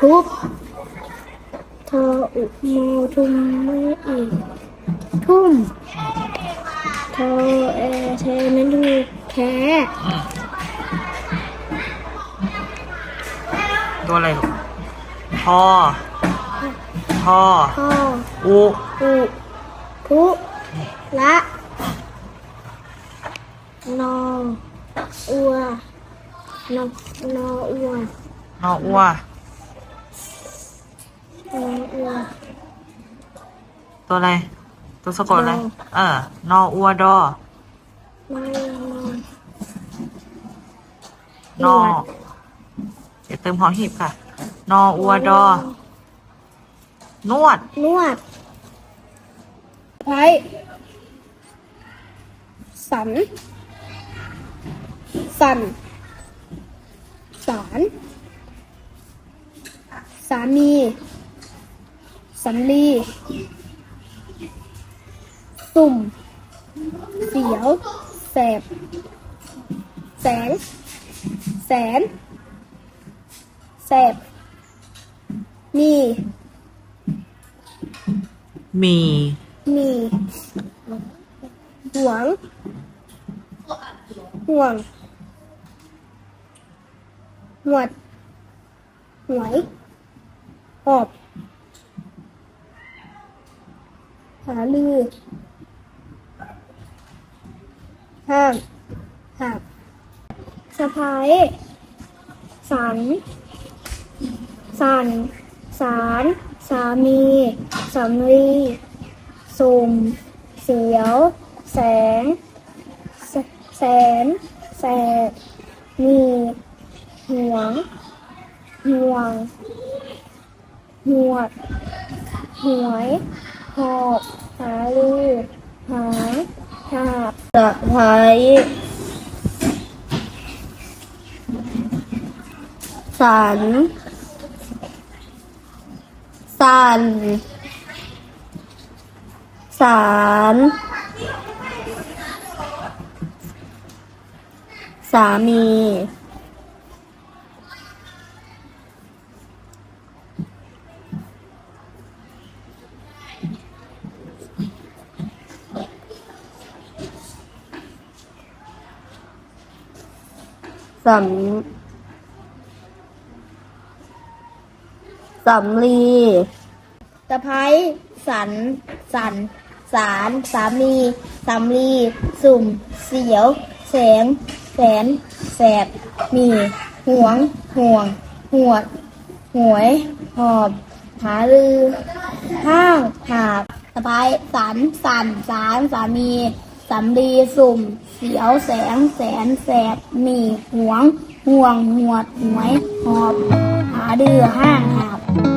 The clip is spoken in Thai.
ทุบทออุโมทุมไม่อีก ทุ่มทอเอเทนันดูแค่อืมตัวอะไรลูกพอพอพ่ออุอุทุละนออัวนอนออัวนออัว นออัวตัวอะไร ตัวสะกดอะไรนอเออ นออัวดอนอนนอ เดี๋ยวเติมหอหีบค่ะ นออัวดอ นวด นวดไว้สัน สัน สาร สามี สำลีสุ่ม เสียว แสบ แสง แสน แสบ มี มี มีหวง ห่วง หวด หวยหอบ หาลือ ห้ามหักสะพายสัน สัน สาร สามีสำลีสุมเสียว แสง แสแสนแสบมีห่วง ห่วง หวด หวย หอบหาลือ หาหาบสะพายสัน สัน สารสามี สำสำลีตะไคร้สัน สัน สาร สามีสำลี สุ่ม เสียว แสง แสน แสบ มี ห่วง ห่วง หวด หวย หอบ หาลือ ห้าง หาบตะไคร้สัน สัน สาร สามี สำลีสุ่ม เสียวแสงแสนแสบมีห่วง ห่วงหวดหวยหอบ หาดือห้างหาบ